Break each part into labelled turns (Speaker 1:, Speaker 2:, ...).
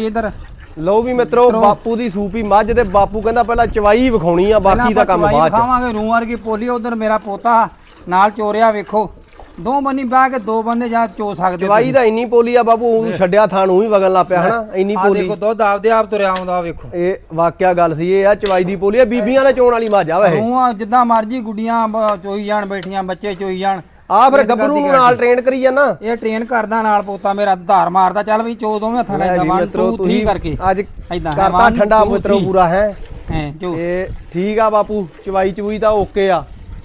Speaker 1: ਇਧਰ।
Speaker 2: ਲਓ ਵੀ ਮਿੱਤਰੋ ਬਾਪੂ ਦੀ ਸੂਪੀ ਮੱਝ ਤੇ ਬਾਪੂ ਕਹਿੰਦਾ ਪਹਿਲਾਂ ਚਵਾਈ ਵਿਖਾਉਣੀ ਆ ਬਾਕੀ ਦਾ ਕੰਮ ਬਾਅਦ ਚ।
Speaker 1: ਖਾਵਾਂਗੇ ਰੂ ਵਰਗੀ ਪੋਲੀ ਉਧਰ ਮੇਰਾ ਪੋਤਾ ਨਾਲ ਚੋਰਿਆ ਵੇਖੋ। ਦੋ ਬੰਨੀ ਬਹਿ ਕੇ ਦੋ ਬੰਦੇ ਜਾ ਚੋ ਸਕਦੇ
Speaker 2: ਚਵਾਈ ਦਾ ਇੰਨੀ ਪੋਲੀ ਆ ਬਾਪੂ ਉਹ ਛੱਡਿਆ ਥਾਂ ਨੂੰ ਹੀ ਵਗਣ ਲੱਗ ਪਿਆ ਹਨਾ? ਇੰਨੀ
Speaker 1: ਆ
Speaker 2: ਪੋਲੀ।
Speaker 1: ਦੇਖੋ ਦੁੱਧ ਆਪਦੇ ਆਪ ਤੁਰਿਆ ਆਉਂਦਾ ਵੇਖੋ।
Speaker 2: ਇਹ ਵਾਕਿਆ ਗੱਲ ਸੀ ਇਹ ਆ ਚਵਾਈ ਦੀ ਪੋਲੀ ਆ ਬੀਬੀਆਂ ਨੇ ਚੋਣ ਵਾਲੀ ਮੱਝ ਆ ਵਾ ਇਹ
Speaker 1: ਰੂਹਾਂ ਜਿੱਦਾਂ ਮਰਜ਼ੀ ਗੁੱਡੀਆਂ ਬ- ਚੋਈ ਜਾਣ ਬੈਠੀਆਂ ਬੱਚੇ ਚੋਈ ਜਾਣ।
Speaker 2: ਆ ਫਿਰ ਗੱਭਰੂ ਨੂੰ ਨਾਲ ਟ੍ਰੇਨ ਕਰੀ ਜਾਣਾ।
Speaker 1: ਇਹ ਟ੍ਰੇਨ ਕਰਦਾ ਨਾਲ ਪੋਤਾ ਮੇਰਾ ਧਾਰ ਮਾਰਦਾ ਚੱਲ ਵੀ ਚੋ ਦੋਵੇਂ ਹੱਥਾਂ ਨਾਲ ਦਵਾਂ 2 3 ਕਰਕੇ।
Speaker 2: ਅੱਜ
Speaker 1: ਹੈ,
Speaker 2: ਕਰਤਾ ਠੰਡਾ
Speaker 1: three।
Speaker 2: ਪੂਰਾ ਹੈ।
Speaker 1: ਹੈ ਜੋ
Speaker 2: ਇਹ ਠੀਕ ਆ ਬਾਪੂ ਚਵਾਈ ਚਵੂਈ ਤਾਂ ਓਕੇ ਆ।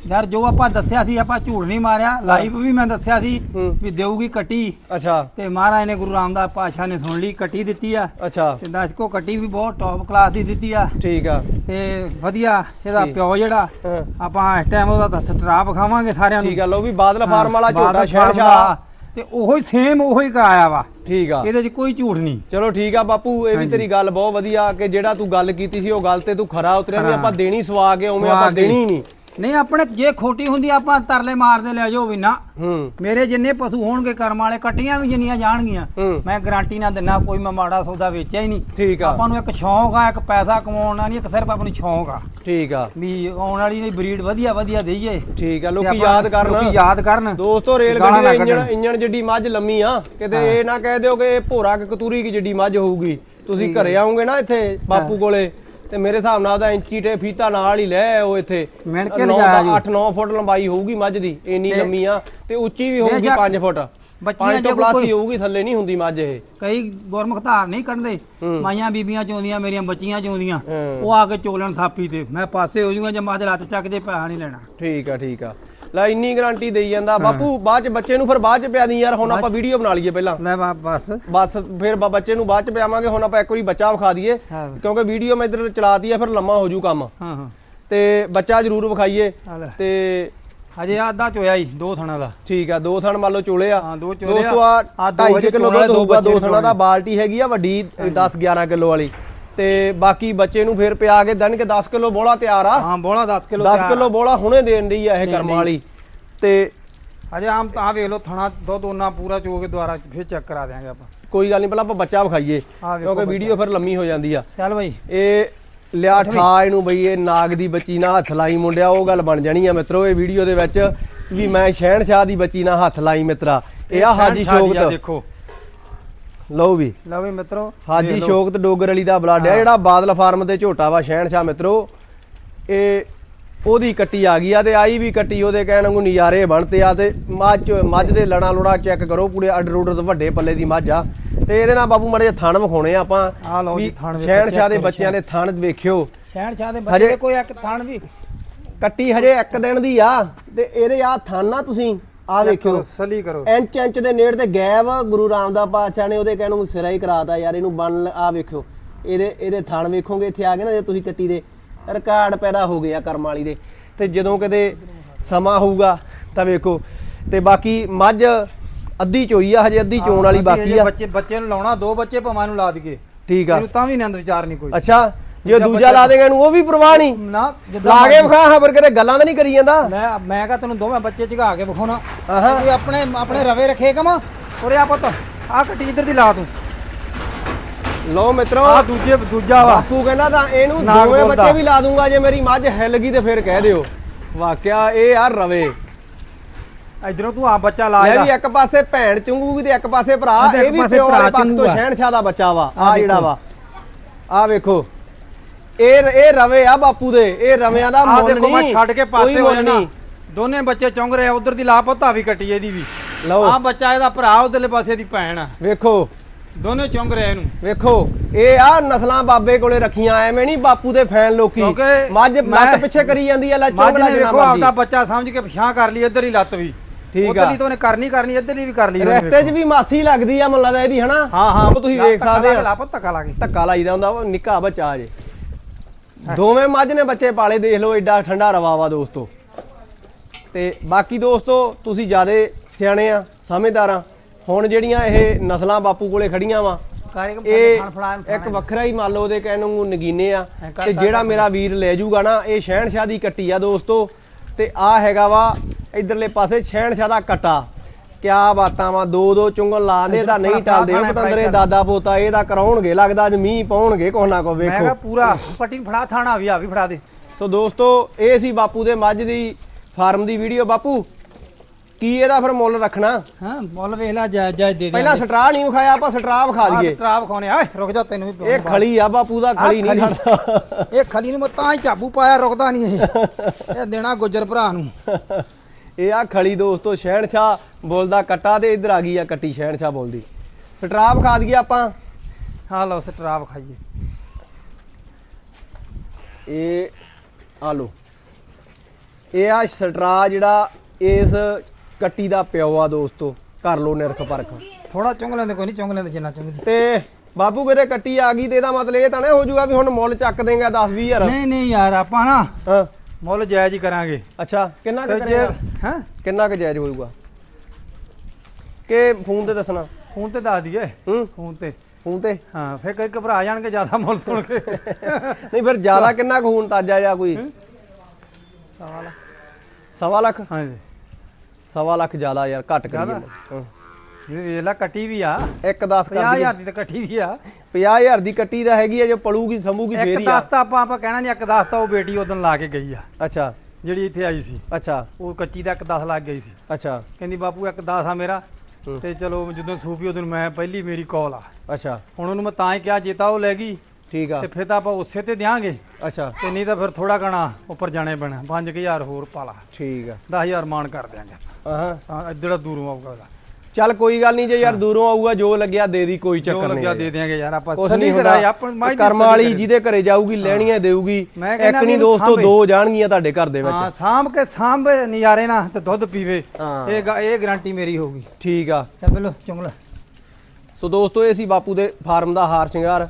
Speaker 1: ਯਾਰ ਜੋ ਆਪਾਂ ਦੱਸਿਆ ਸੀ ਆਪਾਂ ਝੂਠ ਨਹੀਂ ਮਾਰਿਆ। ਲਾਈਵ ਵੀ ਮੈਂ ਦੱਸਿਆ ਸੀ
Speaker 2: ਹੂੰ।
Speaker 1: ਵੀ ਦੇਊਗੀ ਕੱਟੀ।
Speaker 2: ਅੱਛਾ।
Speaker 1: ਤੇ ਮਹਾਰਾਜ ਨੇ ਗੁਰੂ ਰਾਮਦਾਸ ਪਾਤਸ਼ਾਹ ਨੇ ਸੁਣ ਲਈ ਕੱਟੀ ਦਿੱਤੀ ਆ।
Speaker 2: ਅੱਛਾ।
Speaker 1: ਤੇ ਦਸ਼ਕੋ ਕੱਟੀ ਵੀ ਬਹੁਤ ਟੌਪ ਕਲਾਸ ਦੀ ਦਿੱਤੀ ਆ।
Speaker 2: ਠੀਕ ਆ।
Speaker 1: ਤੇ ਵਧੀਆ ਇਹਦਾ। ਪਿਓ ਜਿਹੜਾ
Speaker 2: ਹਾਂ,
Speaker 1: ਆਪਾਂ ਇਸ ਟਾਈਮ ਉਹਦਾ ਤਾਂ ਸਟਰਾ ਵਿਖਾਵਾਂਗੇ ਸਾਰਿਆਂ ਨੂੰ।
Speaker 2: ਠੀਕ ਆ ਲਓ ਵੀ ਬਾਦਲ ਫਾਰਮ ਵਾਲਾ
Speaker 1: ਹਾਂ,
Speaker 2: ਝੋਟਾ
Speaker 1: ਬਾਦਲ
Speaker 2: ਸ਼ਹਿਰ
Speaker 1: ਫਾਰਮ
Speaker 2: ਸ਼ਾਹ
Speaker 1: ਦਾ ਤੇ ਉਹੀ ਸੇਮ ਉਹੀ ਆਇਆ ਵਾ।
Speaker 2: ਠੀਕ ਆ।
Speaker 1: ਇਹਦੇ 'ਚ ਕੋਈ ਝੂਠ ਨਹੀਂ।
Speaker 2: ਚਲੋ ਠੀਕ ਆ ਬਾਪੂ ਇਹ ਵੀ
Speaker 1: ਹਾਂਜੀ।
Speaker 2: ਤੇਰੀ ਗੱਲ ਬਹੁਤ ਵਧੀਆ ਕਿ ਜਿਹੜਾ ਤੂੰ ਗੱਲ ਕੀਤੀ ਸੀ ਉਹ ਗੱਲ ਤੇ ਤੂੰ ਖਰਾ ਉਤਰਿਆ ਵੀ। ਆਪਾਂ ਦੇਣੀ ਸਵਾ ਕੇ ਉਵੇਂ
Speaker 1: ਸਵਾ
Speaker 2: ਆਪਾਂ
Speaker 1: ਕੇ।
Speaker 2: ਦੇਣੀ ਨਹੀਂ।
Speaker 1: ਨਹੀਂ ਆਪਣੇ ਜੇ ਖੋਟੀ ਹੁੰਦੀ ਆਪਾਂ ਤਰਲੇ ਮਾਰਦੇ ਲੈ ਜਾਓ ਵੀ ਨਾ।
Speaker 2: ਹੂੰ।
Speaker 1: ਮੇਰੇ ਜਿੰਨੇ ਪਸ਼ੂ ਹੋਣਗੇ ਕਰਮ ਵਾਲੇ ਕੱਟੀਆਂ ਵੀ ਜਿੰਨੀਆਂ ਜਾਣਗੀਆਂ।
Speaker 2: ਹੂੰ।
Speaker 1: ਮੈਂ ਗਾਰੰਟੀ ਨਾ ਦਿੰਨਾ ਕੋਈ ਮੈਂ ਮਾੜਾ ਸੌਦਾ ਵੇਚਿਆ ਹੀ ਨਹੀਂ।
Speaker 2: ਠੀਕ ਆ।
Speaker 1: ਆਪਾਂ ਨੂੰ ਇੱਕ ਸ਼ੌਂਕ ਆ ਇੱਕ ਪੈਸਾ ਕਮਾਉਣ ਦਾ ਨਹੀਂ ਇੱਕ ਸਿਰਫ ਆਪਾਂ ਨੂੰ ਸ਼ੌਂਕ ਆ।
Speaker 2: ਠੀਕ ਆ।
Speaker 1: ਵੀ ਆਉਣ ਵਾਲੀ ਦੀ ਬਰੀਡ ਵਧੀਆ ਵਧੀਆ ਦੇਈਏ।
Speaker 2: ਠੀਕ ਆ ਲੋਕੀ
Speaker 1: ਆਪਾਂ-
Speaker 2: ਯਾਦ ਕਰਨ।
Speaker 1: ਲੋਕੀ ਯਾਦ ਕਰਨ।
Speaker 2: ਦੋਸਤੋ ਰੇਲ
Speaker 1: ਗਾਲਾਂ
Speaker 2: ਗੱਡੀ
Speaker 1: ਨਾ
Speaker 2: ਦੇ ਇੰਜਣ
Speaker 1: ਕੱਢਣ।
Speaker 2: ਇੰਜਣ ਜਿੱਡੀ ਮੱਝ ਲੰਮੀ ਆ ਕਿਤੇ ਇਹ ਨਾ ਕਹਿ ਦਿਓ ਕਿ ਇਹ ਭੋਰਾ ਕਿ ਕਤੂਰੀ ਕੀ ਜਿੱਡੀ ਮੱਝ ਹੋਊਗੀ। ਤੁਸੀਂ ਘਰੇ ਆਉਂਗੇ ਨਾ ਇੱਥੇ ਬਾਪੂ ਕੋਲੇ ਤੇ ਮੇਰੇ ਹਿਸਾਬ ਨਾਲ ਉਹਦਾ ਇੰਚੀ ਤੇ ਫੀਤਾ ਨਾਲ ਹੀ ਲੈ ਆਓ ਇੱਥੇ।
Speaker 1: ਮਿਣ ਕੇ ਲਿਜਾਇਆ ਜੀ।
Speaker 2: 8-9 ਫੁੱਟ ਲੰਬਾਈ ਹੋਊਗੀ ਮੱਝ ਦੀ ਇੰਨੀ ਲੰਮੀ ਆ। ਤੇ ਉੱਚੀ ਵੀ ਹੋਊਗੀ
Speaker 1: ਬੇਸ਼ੱਕ
Speaker 2: 5 ਫੁੱਟ।
Speaker 1: ਬੱਚੀਆਂ
Speaker 2: 5 ਤੋਂ
Speaker 1: ਜੇ
Speaker 2: ਪਲੱਸ ਹੋਊਗੀ ਥੱਲੇ ਨਹੀਂ ਹੁੰਦੀ ਮੱਝ ਇਹ।
Speaker 1: ਕਈ ਗੁਰਮੁਖ ਧਾਰ ਨਹੀਂ ਕੱਢਦੇ। ਮਾਈਆਂ ਬੀਬੀਆਂ ਚੋਂਦੀਆਂ ਮੇਰੀਆਂ ਬੱਚੀਆਂ ਚੋਂਦੀਆਂ। ਉਹ ਆ ਕੇ ਚੋਲਣ ਥਾਪੀ ਤੇ। ਮੈਂ ਪਾਸੇ ਹੋ ਜਾਊਂਗਾ ਜੇ ਮਾਦੇ ਲੱਤ ਚੱਕ ਜੇ ਪੈਸਾ ਨਹੀਂ ਲੈਣਾ।
Speaker 2: ਠੀਕ ਆ ਠੀਕ ਆ। ਲੈ ਇੰਨੀ ਗਾਰੰਟੀ ਦੇਈ ਜਾਂਦਾ। ਬਾਪੂ ਬਾਅਦ ਚ ਬੱਚੇ ਨੂੰ ਫਿਰ ਬਾਅਦ ਚ ਪਿਆ ਦੀ ਯਾਰ ਹੁਣ ਆਪਾਂ ਵੀਡੀਓ ਬਣਾ ਲਈਏ ਪਹਿਲਾਂ।
Speaker 1: ਲੈ ਬਾ- ਬਸ।
Speaker 2: ਬਸ ਫਿਰ ਬ- ਬੱਚੇ ਨੂੰ ਬਾਅਦ ਚ ਪਿਆਵਾਂਗੇ ਹੁਣ ਆਪਾਂ ਇੱਕ ਵਾਰੀ ਬੱਚਾ ਵਿਖਾ ਦਈਏ।
Speaker 1: ਹਾਂ।
Speaker 2: ਕਿਉਂਕਿ ਵੀਡੀਓ ਮੈਂ ਇੱਧਰ ਚਲਾਤੀ ਆ ਫਿਰ ਲੰਮਾ ਹੋ ਜੂ ਕੰਮ।
Speaker 1: ਹਾਂ ਹਾਂ।
Speaker 2: ਤੇ ਬੱਚਾ ਜ਼ਰੂਰ ਵਿਖਾਈਏ।
Speaker 1: ਆ ਲੈ।
Speaker 2: ਤੇ
Speaker 1: ਹਜੇ ਆਧਾ ਚੋਇਆ ਹੀ ਦੋ ਥਣਾ ਦਾ।
Speaker 2: ਠੀਕ ਆ ਦੋ ਥਣ ਮੰਨ ਲਓ ਚੋਲੇ ਆ।
Speaker 1: ਹਾਂ, ਦੋ ਚੋਲੇ ਆ।
Speaker 2: ਦੋਸਤੋ ਆ
Speaker 1: ਆਹ ਦੋ
Speaker 2: 2.5
Speaker 1: ਹਜੇ
Speaker 2: ਕਿਲੋ
Speaker 1: ਚੋਲੇ,
Speaker 2: ਦੁੱਧ
Speaker 1: ਦੋ
Speaker 2: ਹੋਊਗਾ ਦੋ
Speaker 1: ਬੱਚੇ
Speaker 2: ਥਣਾਂ ਦਾ। ਬਾਲਟੀ ਹੈਗੀ ਆ ਵੱਡੀ 10 11 ਕਿਲੋ ਵਾਲੀ। ਤੇ ਬਾਕੀ ਬੱਚੇ ਨੂੰ ਫਿਰ ਪਿਆ ਕੇ ਦਣ ਕੇ 10 ਕਿਲੋ ਬੋਲਾ ਤਿਆਰ ਆ।
Speaker 1: ਹਾਂ ਬੋਲਾ 10 ਕਿਲੋ
Speaker 2: 10 ਕਿਲੋ ਬੋਲਾ ਹੁਣੇ ਦੇਣ ਦੀ ਆ ਇਹ ਕਰਮ ਵਾਲੀ। ਤੇ
Speaker 1: ਹਜੇ ਆਮ ਤਾਂ ਵੇਖ ਲਓ ਥਣਾ ਦੁੱਧ ਉਹਨਾਂ ਪੂਰਾ ਚੋ ਕੇ ਦੁਬਾਰਾ ਫਿਰ ਚੈੱਕ ਕਰਾ ਦਿਆਂਗੇ ਆਪਾਂ।
Speaker 2: ਕੋਈ ਗੱਲ ਨਹੀਂ ਪਹਿਲਾਂ ਆਪਾਂ ਬੱਚਾ ਵਿਖਾਈਏ ਕਿਉਂਕਿ ਵੀਡੀਓ ਫਿਰ ਲੰਮੀ ਹੋ ਜਾਂਦੀ ਆ।
Speaker 1: ਚੱਲ ਬਈ।
Speaker 2: ਇਹ ਲਿਆ ਠਾ ਇਹਨੂੰ ਬਈ ਇਹ ਨਾਗ ਦੀ ਬੱਚੀ ਨਾਲ ਹੱਥ ਲਾਈ ਮੁੰਡਿਆ ਉਹ ਗੱਲ ਬਣ ਜਾਣੀ ਆ ਮਿੱਤਰੋ ਇਹ ਵੀਡੀਓ ਦੇ ਵਿੱਚ ਵੀ ਮੈਂ ਸ਼ਹਿਨਸ਼ਾਹ ਦੀ ਬੱਚੀ ਨਾਲ ਹੱਥ ਲਾਈ ਮਿੱਤਰਾ। ਇਹ ਆ ਹਾਜੀ
Speaker 1: ਸ਼ਾਹ
Speaker 2: ਸ਼ੌਕਤ।
Speaker 1: ਦੇਖੋ।
Speaker 2: ਲਓ ਵੀ।
Speaker 1: ਲਓ ਵੀ ਮਿੱਤਰੋ
Speaker 2: ਹਾਜੀ। ਸ਼ੌਕਤ ਡੋਗਰ ਵਾਲੀ ਦਾ ਬਲੱਡ ਆ ਜਿਹੜਾ ਬਾਦਲ ਫਾਰਮ ਤੇ ਝੋਟਾ ਵਾ ਸ਼ਹਿਨਸ਼ਾਹ ਮਿੱਤਰੋ ਇਹ ਉਹਦੀ ਕੱਟੀ ਆ ਗਈ ਆ ਤੇ ਆਈ ਵੀ ਕੱਟੀ ਉਹਦੇ ਕਹਿਣ ਨੂੰ ਨਜ਼ਾਰੇ ਬਣਤੇ ਆ ਤੇ ਮੱਝ ਮੱਝ ਦੇ ਲੜਾ ਲੋੜਾ ਚੈੱਕ ਕਰੋ ਪੂਰੇ ਅੱਡ ਰੋਡ ਤੋਂ ਵੱਡੇ ਪੱਲੇ ਦੀ ਮੱਝ ਆ। ਤੇ ਇਹਦੇ ਨਾਲ ਬਾਬੂ ਮੜੇ ਥਣ ਵਿਖਾਉਣੇ ਆ ਆਪਾਂ
Speaker 1: ਆਹ ਲਓ ਜੀ
Speaker 2: ਵੀ
Speaker 1: ਥਣ ਵੇਖੋ,
Speaker 2: ਸ਼ਹਿਨਸ਼ਾਹ ਦੇ ਬੱਚਿਆਂ ਦੇ ਥਣ ਵੇਖਿਓ।
Speaker 1: ਸ਼ਹਿਣ ਸ਼ਾਹ ਦੇ ਬੱਚੇ ਕੋਈ ਇੱਕ ਥਣ ਵੀ।
Speaker 2: ਕੱਟੀ ਹਜੇ ਇੱਕ ਦਿਨ ਦੀ ਆ ਤੇ ਇਹਦੇ ਆ ਥਣ ਨਾ ਤੁਸੀਂ? ਆ ਵੇਖਿਓ।
Speaker 1: ਸਲੀ ਕਰੋ।
Speaker 2: ਇੰਚ ਇੰਚ ਦੇ ਨੇੜ ਤੇ ਗੈਬ ਗੁਰੂ ਰਾਮਦਾਸ ਪਾਤਸ਼ਾਹ ਨੇ ਉਹਦੇ ਕਹਿਣ ਨੂੰ ਸਿਰਾ ਹੀ ਕਰਾਤਾ ਯਾਰ ਇਹਨੂੰ ਬਣ ਆ ਵੇਖਿਓ। ਇਹਦੇ ਇਹਦੇ ਥਣ ਵੇਖੋਗੇ ਇੱਥੇ ਆ ਗਏ ਨਾ ਜੇ ਤੁਸੀਂ ਕੱਟੀ ਦੇ ਰਿਕਾਰਡ ਪੈਦਾ ਹੋ ਗਿਆ ਕਰਮ ਵਾਲੀ ਦੇ। ਤੇ ਜਦੋਂ ਕਦੇ ਸਮਾਂ ਹੋਊਗਾ ਤਾਂ ਵੇਖੋ। ਤੇ ਬਾਕੀ ਮੱਝ ਅੱਧੀ ਚੋਈ ਆ ਹਜੇ ਅੱਧੀ ਚੋਣ ਵਾਲੀ ਬਾਕੀ ਆ।
Speaker 1: ਬੱਚੇ ਬੱਚੇ ਨੂੰ ਲਾਉਣਾ ਦੋ ਬੱਚੇ ਭਵਾਂ ਨੂੰ ਲਾ ਦਈਏ।
Speaker 2: ਠੀਕ ਆ।
Speaker 1: ਤਾਂ ਵੀ ਨੰਦ ਵਿਚਾਰ ਨਹੀਂ ਕੋਈ।
Speaker 2: ਅੱਛਾ ਜੇ ਦੂਜਾ ਲਾ ਦੇਗਾ ਇਹਨੂੰ ਉਹ ਵੀ ਪਰਵਾਹ ਨਹੀਂ।
Speaker 1: ਨਾ ਜਿੱਦਾਂ
Speaker 2: ਲਾ ਕੇ ਵਿਖਾ ਹਾਂ ਪਰ ਕਿਤੇ ਗੱਲਾਂ ਤਾਂ ਨਹੀਂ ਕਰੀ ਜਾਂਦਾ।
Speaker 1: ਮੈਂ ਮੈਂ ਕਹਾ ਤੈਨੂੰ ਦੋਵੇਂ ਬੱਚੇ ਝਗਾ ਕੇ ਵਿਖਾਉਣਾ।
Speaker 2: ਆਹਾਂ।
Speaker 1: ਤੂੰ ਆਪਣੇ ਆਪਣੇ ਰਵੇ ਰੱਖੇ ਕਮਾ। ਉਰੇ ਆ ਪੁੱਤ ਆ ਕੱਟੀ ਇੱਧਰ ਦੀ ਲਾ ਤੂੰ।
Speaker 2: ਲਓ ਮਿੱਤਰੋ
Speaker 1: ਆ ਦੂਜੇ ਦੂਜਾ ਵਾ।
Speaker 2: ਬਾਪੂ ਕਹਿੰਦਾ ਤਾਂ ਇਹਨੂੰ ਦੋਵੇਂ। ਬੱਚੇ ਵੀ ਲਾ ਦੂੰਗਾ ਜੇ ਮੇਰੀ ਮੱਝ ਹਿੱਲ ਗਈ ਤੇ ਫਿਰ ਕਹਿ ਦਿਓ। ਵਾਕਿਆ ਇਹ ਯਾਰ ਰਵੇ।
Speaker 1: ਇਧਰੋਂ ਤੂੰ ਆ ਬੱਚਾ ਲਾ
Speaker 2: ਲੈ
Speaker 1: ਇਹਦਾ।
Speaker 2: ਵੀ ਇੱਕ ਪਾਸੇ ਭੈਣ ਚੁੰਗੂਗੀ ਤੇ ਇੱਕ ਪਾਸੇ ਭਰਾ ਇਹ ਵੀ
Speaker 1: ਪਾਸੇ
Speaker 2: ਪਿਓ ਵਾਲੇ ਪੱਖ ਤੋਂ ਦਾ ਬੱਚਾ ਵਾ। ਆ ਜਿਹੜਾ। ਵਾ। ਆ ਵੇਖੋ। ਇਹ ਇਹ ਰਵੇ ਆ ਬਾਪੂ ਦੇ ਇਹ ਰਵਿਆਂ ਦਾ
Speaker 1: ਆ
Speaker 2: ਮੁੱਲ
Speaker 1: ਦੇਖੋ ਮੈਂ
Speaker 2: ਨਹੀਂ
Speaker 1: ਛੱਡ ਕੇ
Speaker 2: ਕੋਈ
Speaker 1: ਪਾਸੇ ਹੋ
Speaker 2: ਮੁੱਲ
Speaker 1: ਜਾਣਾ।
Speaker 2: ਨਹੀਂ।
Speaker 1: ਦੋਨੇ ਬੱਚੇ ਚੁੰਗ ਰਹੇ ਉਧਰ ਦੀ ਲਾ ਪੁੱਤਾ ਵੀ ਕੱਟੀ ਇਹਦੀ ਵੀ।
Speaker 2: ਲਓ।
Speaker 1: ਆ ਬੱਚਾ ਇਹਦਾ ਭਰਾ ਉਧਰਲੇ ਪਾਸੇ ਦੀ ਭੈਣ ਆ।
Speaker 2: ਵੇਖੋ।
Speaker 1: ਦੋਨੇ ਚੁੰਗ ਰਹੇ ਇਹਨੂੰ।
Speaker 2: ਵੇਖੋ ਇਹ ਆ ਨਸਲਾਂ ਬਾਬੇ ਕੋਲੇ ਰੱਖੀਆਂ ਐਵੇਂ ਨਹੀਂ ਬਾਪੂ ਦੇ ਫੈਨ ਲੋਕੀ।
Speaker 1: ਕਿਉਂਕਿ
Speaker 2: ਮੱਝ ਲੱਤ
Speaker 1: ਮੈਂ-
Speaker 2: ਪਿੱਛੇ ਕਰੀ ਜਾਂਦੀ ਆ ਲੈ
Speaker 1: ਮੱਝ
Speaker 2: ਚੁੰਗਲਾ
Speaker 1: ਨੇ ਵੇਖੋ ਆਪਦਾ ਬੱਚਾ ਸਮਝ ਕੇ ਪਛਾਂ ਕਰ ਲਈ ਇੱਧਰ ਹੀ ਲੱਤ ਵੀ।
Speaker 2: ਠੀਕ ਆ।
Speaker 1: ਉਧਰਲੀ ਤੋਂ ਉਹਨੇ ਕਰਨੀ ਕਰਨੀ ਇੱਧਰਲੀ ਵੀ ਕਰ ਲਈ ਉਹਨੇ
Speaker 2: ਰਸਤੇ 'ਚ ਵੀ ਮਾਸੀ ਲੱਗਦੀ ਆ ਮੁੱਲਾ ਦਾ ਇਹਦੀ ਹਨਾ?
Speaker 1: ਹਾਂ ਹਾਂ
Speaker 2: ਉਹ ਤੁਸੀਂ ਵੇਖ ਸਕਦੇ ਆ।
Speaker 1: ਲਾ ਪੁੱਤ ਧੱਕਾ ਲਾ ਕੇ।
Speaker 2: ਧੱਕਾ ਲਾਈਦਾ ਹੁੰਦਾ ਉਹ ਨਿੱਕਾ ਬੱਚਾ ਜੇ। ਦੋਵੇਂ ਮੱਝ ਨੇ ਬੱਚੇ ਪਾਲੇ ਦੇਖ ਲਓ ਐਡਾ ਠੰਡਾ ਰਵਾ ਵਾ ਦੋਸਤੋ। ਤੇ ਬਾਕੀ ਦੋਸਤੋ ਤੁਸੀਂ ਜਿਆਦੇ ਸਿਆਣੇ ਆ ਸਮਝਦਾਰ ਆ। ਹੁਣ ਜਿਹੜੀਆਂ ਇਹ ਨਸਲਾਂ ਬਾਪੂ ਕੋਲੇ ਖੜੀਆਂ ਵਾ ਇਹ ਇੱਕ ਵੱਖਰਾ ਹੀ ਮੰਨ ਲਓ ਉਹਦੇ ਕਹਿਣ ਨੂੰ ਨਗੀਨੇ ਆ। ਤੇ ਜਿਹੜਾ। ਮੇਰਾ ਵੀਰ ਲੈ ਜਾਊਗਾ ਨਾ ਇਹ ਸ਼ਹਿਨਸ਼ਾਹ ਦੀ ਕੱਟੀ ਆ ਦੋਸਤੋ। ਤੇ ਆ ਹੈਗਾ ਵਾ ਇਧਰਲੇ ਪਾਸੇ ਸ਼ਹਿਨਸ਼ਾਹ ਦਾ ਕਟਾ। ਕਿਆ ਬਾਤਾਂ ਵਾ ਦੋ ਦੋ ਚੁੰਗਲ ਲਾਉਂਦੇ ਤਾਂ ਨਹੀਂ ਟਲਦੇ ਉਹ ਪਤੰਦਰੇ ਦਾਦਾ ਪੋਤਾ ਇਹ ਤਾਂ ਕਰਾਉਣਗੇ ਲੱਗਦਾ ਅੱਜ ਮੀਂਹ ਪਾਉਣਗੇ ਕੋਹ ਨਾ ਕੋ
Speaker 1: ਮੈਂ ਕਿਹਾ
Speaker 2: ਵੇਖੋ
Speaker 1: ਪੂਰਾ ਪੱਟੀ ਫੜਾ ਥਾਣਾ ਵੀ ਆ ਵੀ ਫੜਾ ਦੇ।
Speaker 2: ਸੋ ਦੋਸਤੋ ਇਹ ਸੀ ਬਾਪੂ ਦੇ ਮੱਝ ਦੀ ਫਾਰਮ ਦੀ ਵੀਡੀਓ। ਬਾਪੂ ਕੀ ਇਹਦਾ ਫਿਰ ਮੁੱਲ ਰੱਖਣਾ?
Speaker 1: ਹਾਂ ਮੁੱਲ ਵੇਖ ਲੈ ਜਾਇਜ਼ ਜਾਇਜ਼ ਦੇ ਦੇ
Speaker 2: ਪਹਿਲਾਂ ਸਟਰਾ ਨਹੀਂ ਵਿਖਾਇਆ ਆਪਾਂ ਸਟਰਾ ਵਿਖਾ ਲਈਏ।
Speaker 1: ਟਰਾਪ ਖਾਣੇ ਆ ਰੁਕ ਜਾ ਤੈਨੂੰ ਵੀ
Speaker 2: ਇਹ ਖਲੀ ਆ ਬਾਪੂ ਦਾ ਖਲੀ ਨਹੀਂ। ਖੜਦਾ
Speaker 1: ਇਹ ਖਲੀ ਨੂੰ ਮੈਂ ਤਾਂ ਹੀ ਚਾਬੂ ਪਾਇਆ ਰੁਕਦਾ ਨਹੀਂ ਇਹ। ਇਹ ਦੇਣਾ ਗੁੱਜਰ ਭਰਾ ਨੂੰ।
Speaker 2: ਇਹ ਆ ਖਲੀ ਦੋਸਤੋ ਸ਼ਹਿਨਸ਼ਾਹ ਬੋਲਦਾ ਕੱਟਾ ਤੇ ਇੱਧਰ ਆ ਗਈ ਆ ਕੱਟੀ ਸ਼ਹਿਨਸ਼ਾਹ ਬੋਲਦੀ। ਸਟਰਾ ਵਿਖਾ ਦਈਏ ਆਪਾਂ।
Speaker 1: ਹਾਂ ਲਓ ਸਟਰਾਪ ਖਾਈਏ।
Speaker 2: ਇਹ ਆ ਲੋ ਇਹ ਆ ਸਟਰਾ ਜਿਹੜਾ ਇਸ ਕੱਟੀ ਦਾ ਪਿਓ ਆ ਦੋਸਤੋ। ਕਰ ਲੋ ਨਿਰਖ ਪਰਖ।
Speaker 1: ਥੋੜਾ ਚੁੰਗ ਲੈਂਦੇ ਕੋਈ ਨਹੀਂ ਚੁੰਗ ਲੈਂਦੇ ਜਿੰਨਾ ਚੁੰਗਦੀ।
Speaker 2: ਤੇ ਬਾਪੂ ਕਿਤੇ ਕੱਟੀ ਆ ਗਈ ਤੇ ਇਹਦਾ ਮਤਲਬ ਇਹ ਤਾਂ ਨਾ ਹੋ ਜਾਊਗਾ ਵੀ ਹੁਣ ਮੁੱਲ ਚੱਕ ਦੇਗਾ 10 20 ਹਜ਼ਾਰ।
Speaker 1: ਨਹੀਂ ਨਹੀਂ ਯਾਰ ਆਪਾਂ ਨਾ
Speaker 2: ਹਾਂ।
Speaker 1: ਮੁੱਲ ਜਾਇਜ਼ ਹੀ ਕਰਾਂਗੇ।
Speaker 2: ਅੱਛਾ ਕਿੰਨਾ ਕੁ
Speaker 1: ਜੇ
Speaker 2: ਕਰੇਗਾ
Speaker 1: ਹਾਂ?
Speaker 2: ਕਿੰਨਾ ਕੁ ਜਾਇਜ਼ ਹੋਊਗਾ? ਕਿ ਫੋਨ ਤੇ ਦੱਸਣਾ?
Speaker 1: ਫੋਨ ਤੇ ਦੱਸ ਦਈਏ।
Speaker 2: ਹੂੰ?
Speaker 1: ਫੋਨ ਤੇ।
Speaker 2: ਫੋਨ ਤੇ?
Speaker 1: ਹਾਂ ਫਿਰ ਕਈ ਘਬਰਾ ਜਾਣਗੇ ਜ਼ਿਆਦਾ ਮੁੱਲ ਸੁਣ ਕੇ।
Speaker 2: ਨਹੀਂ ਫਿਰ ਜ਼ਿਆਦਾ ਕਿੰਨਾ ਕੁ ਹੋਣ ਤਾਜਾ ਜਾਂ ਕੋਈ? ਸਵਾ ਲੱਖ।
Speaker 1: ਹਾਂਜੀ।
Speaker 2: ਸਵਾ ਲੱਖ ਜ਼ਿਆਦਾ ਯਾਰ ਘੱਟ ਕਰੀਏ
Speaker 1: ਜ਼ਿਆਦਾ?
Speaker 2: ਹਾਂ।
Speaker 1: ਵੇਖ ਲੈ ਕੱਟੀ ਵੀ ਆ।
Speaker 2: ਇੱਕ 10 ਕਰ
Speaker 1: 50000 ਦੀ ਤਾਂ ਕੱਟੀ ਵੀ ਆ।
Speaker 2: 50000 ਦੀ ਕੱਟੀ ਦਾ ਹੈਗੀ ਆ ਜੋ ਪਲੂਗੀ ਸੰਭੂਗੀ ਫੇਰ
Speaker 1: ਇੱਕ
Speaker 2: ਹੀ ਆ।
Speaker 1: ਦਸ ਤਾਂ ਆਪਾਂ ਆਪਾਂ ਕਹਿਣਾ ਨਹੀਂ ਇੱਕ ਦਸ ਤਾਂ ਉਹ ਬੇਟੀ ਉਦੋਂ ਲਾ ਕੇ ਗਈ ਆ।
Speaker 2: ਅੱਛਾ।
Speaker 1: ਜਿਹੜੀ ਇੱਥੇ ਆਈ ਸੀ।
Speaker 2: ਅੱਛਾ।
Speaker 1: ਉਹ ਕੱਚੀ ਦਾ ਇੱਕ 10 ਲੱਗ ਗਈ ਸੀ।
Speaker 2: ਅੱਛਾ।
Speaker 1: ਕਹਿੰਦੀ ਬਾਪੂ ਇੱਕ 10 ਆ ਮੇਰਾ।
Speaker 2: ਹੂੰ।
Speaker 1: ਤੇ ਚਲੋ ਜਦੋਂ ਸੂਪੀ ਉਦੋਂ ਮੈਂ ਪਹਿਲੀ ਮੇਰੀ ਕਾਲ ਆ।
Speaker 2: ਅੱਛਾ।
Speaker 1: ਹੁਣ ਉਹਨੂੰ ਮੈਂ ਤਾਂ ਹੀ ਕਿਹਾ ਜੇ ਤਾਂ ਉਹ ਲੈ ਗਈ
Speaker 2: ਠੀਕ ਆ।
Speaker 1: ਤੇ ਫਿਰ ਤਾਂ ਆਪਾਂ ਉਸੇ ਤੇ ਦਿਆਂਗੇ।
Speaker 2: ਅੱਛਾ।
Speaker 1: ਤੇ ਨਹੀਂ ਤਾਂ ਫਿਰ ਥੋੜਾ ਕਣਾ ਉੱਪਰ ਜਾਣੇ ਪੈਣਾ। 5000 ਹੋਰ ਪਾਲਾ
Speaker 2: ਠੀਕ ਆ।
Speaker 1: 10000 ਮਾਨ ਕਰ ਦਿਆਂਗੇ।
Speaker 2: ਹਾਂ।
Speaker 1: ਹਾਂ ਜਿਹੜਾ ਦੂਰੋਂ ਆਊਗਾ ਉਹਦਾ।
Speaker 2: ਚੱਲ ਕੋਈ ਗੱਲ ਨਹੀਂ ਜੇ ਯਾਰ ਦੂਰੋਂ ਆਊਗਾ ਜੋ ਲੱਗਿਆ ਦੇ ਦੀ ਕੋਈ
Speaker 1: ਜੋ
Speaker 2: ਚੱਕਰ ਨਹੀਂ
Speaker 1: ਲੱਗਿਆ ਦੇ ਦਿਆਂਗੇ ਯਾਰ ਆਪਾਂ
Speaker 2: ਕੁਛ ਨਹੀਂ ਹੁੰਦਾ
Speaker 1: ਆਪਾਂ ਮਾਈ
Speaker 2: ਕਰਮ ਵਾਲੀ। ਜਿਹਦੇ ਘਰੇ ਜਾਊਗੀ ਲੈਣੀਆਂ ਦੇਊਗੀ ਇੱਕ ਨਹੀਂ ਦੋਸਤੋ। ਦੋ ਜਾਣਗੀਆਂ ਤੁਹਾਡੇ ਘਰ ਦੇ
Speaker 1: ਹਾਂ
Speaker 2: ਵਿੱਚ
Speaker 1: ਸਾਂਭ ਕੇ ਸਾਂਭ ਨਜ਼ਾਰੇ ਨਾ ਤੇ ਦੁੱਧ ਪੀਵੇ।
Speaker 2: ਹਾਂ।
Speaker 1: ਇਹ ਇਹ ਗਾਰੰਟੀ ਮੇਰੀ ਹੋਊਗੀ।
Speaker 2: ਠੀਕ ਆ।
Speaker 1: ਚੱਲ ਚੁੰਗਲਾ।
Speaker 2: ਸੋ ਦੋਸਤੋ ਇਹ ਸੀ ਬਾਪੂ ਦੇ ਫਾਰਮ ਦਾ ਹਾਰ ਸ਼ਿੰਗਾਰ।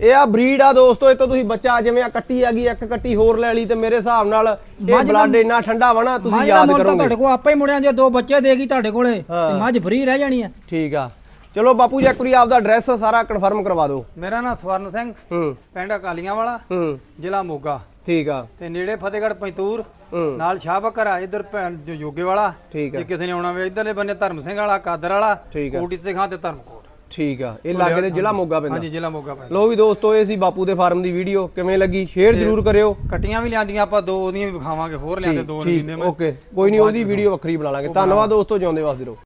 Speaker 2: ਇਹ ਆ ਬਰੀਡ ਆ ਦੋਸਤੋ ਇਹ ਤੋਂ ਤੁਸੀਂ ਬੱਚਾ ਜਿਵੇਂ ਆ ਕੱਟੀ ਆ ਗਈ ਇੱਕ ਕੱਟੀ ਹੋਰ ਲੈ ਲਈ ਤੇ ਮੇਰੇ ਹਿਸਾਬ ਨਾਲ ਇਹ
Speaker 1: ਮੱਝ ਦਾ-
Speaker 2: ਬਲੱਡ ਇੰਨਾ ਠੰਡਾ ਵਾ ਨਾ ਤੁਸੀਂ
Speaker 1: ਮੱਝ ਦਾ
Speaker 2: ਯਾਦ
Speaker 1: ਮੁੱਲ ਤਾਂ
Speaker 2: ਕਰੋਗੇ।
Speaker 1: ਤੁਹਾਡੇ ਕੋਲ ਆਪੇ ਹੀ ਮੁੜਿਆਂ ਜੇ ਦੋ ਬੱਚੇ ਦੇਗੀ ਤੁਹਾਡੇ ਕੋਲੇ
Speaker 2: ਹਾਂ।
Speaker 1: ਤੇ ਮੱਝ ਫਰੀ ਰਹਿ ਜਾਣੀ ਆ।
Speaker 2: ਠੀਕ ਆ। ਚਲੋ ਬਾਪੂ ਜੀ ਇੱਕ ਵਾਰੀ ਆਪਦਾ ਐਡਰੈਸ ਸਾਰਾ ਕਨਫਰਮ ਕਰਵਾ ਦਿਓ।
Speaker 1: ਮੇਰਾ ਨਾਮ ਸਵਰਨ ਸਿੰਘ
Speaker 2: ਹੂੰ।
Speaker 1: ਪਿੰਡ ਅਕਾਲੀਆਂ ਵਾਲਾ
Speaker 2: ਹੂੰ।
Speaker 1: ਜ਼ਿਲ੍ਹਾ ਮੋਗਾ।
Speaker 2: ਠੀਕ ਆ।
Speaker 1: ਤੇ ਨੇੜੇ ਫਤਿਹਗੜ੍ਹ ਪੈਂਤੂਰ
Speaker 2: ਹੂੰ।
Speaker 1: ਨਾਲ ਸ਼ਾਹਬਕਰ ਆ ਇਧਰ ਭੈਣ ਜੋ ਜੋਗੇ ਵਾਲਾ
Speaker 2: ਠੀਕ ਆ।
Speaker 1: ਜੇ ਕਿਸੇ ਨੇ ਆਉਣਾ ਵੇ ਇਧਰਲੇ ਬੰਨੇ ਧਰਮ ਸਿੰਘ ਵਾਲਾ ਕਾਦਰ ਵਾਲਾ
Speaker 2: ਠੀਕ ਆ।
Speaker 1: ਕੋਟੀ ਤੇ ਖਾਂ ਤੇ ਧਰਮਕੋਟ
Speaker 2: ਠੀਕ ਆ ਇਹ ਲਾਗੇ ਦੇ ਜ਼ਿਲ੍ਹਾ ਮੋਗਾ ਪੈਂਦਾ।
Speaker 1: ਹਾਂਜੀ ਜ਼ਿਲ੍ਹਾ ਮੋਗਾ ਪੈਂਦਾ।
Speaker 2: ਲੋ ਵੀ ਦੋਸਤੋ ਇਹ ਸੀ ਬਾਪੂ ਦੇ ਫਾਰਮ ਦੀ ਵੀਡੀਓ ਕਿਵੇਂ ਲੱਗੀ? ਸ਼ੇਅਰ ਜ਼ਰੂਰ ਕਰਿਓ।
Speaker 1: ਕੱਟੀਆਂ ਵੀ ਲਿਆਂਦੀਆਂ ਆਪਾਂ ਦੋ ਉਹਦੀਆਂ ਵੀ ਵਿਖਾਵਾਂਗੇ ਹੋਰ ਲਿਆਂਦੇ ਦੋ ਮਹੀਨੇ ਮੈਂ।
Speaker 2: ਓਕੇ। ਕੋਈ ਨਹੀਂ ਉਹਦੀ ਵੀਡੀਓ ਵੱਖਰੀ ਬਣਾ ਲਾਂਗੇ। ਧੰਨਵਾਦ ਦੋਸਤੋ ਜਿਉਂਦੇ ਵਾਸਤੇ ਰਹੋ।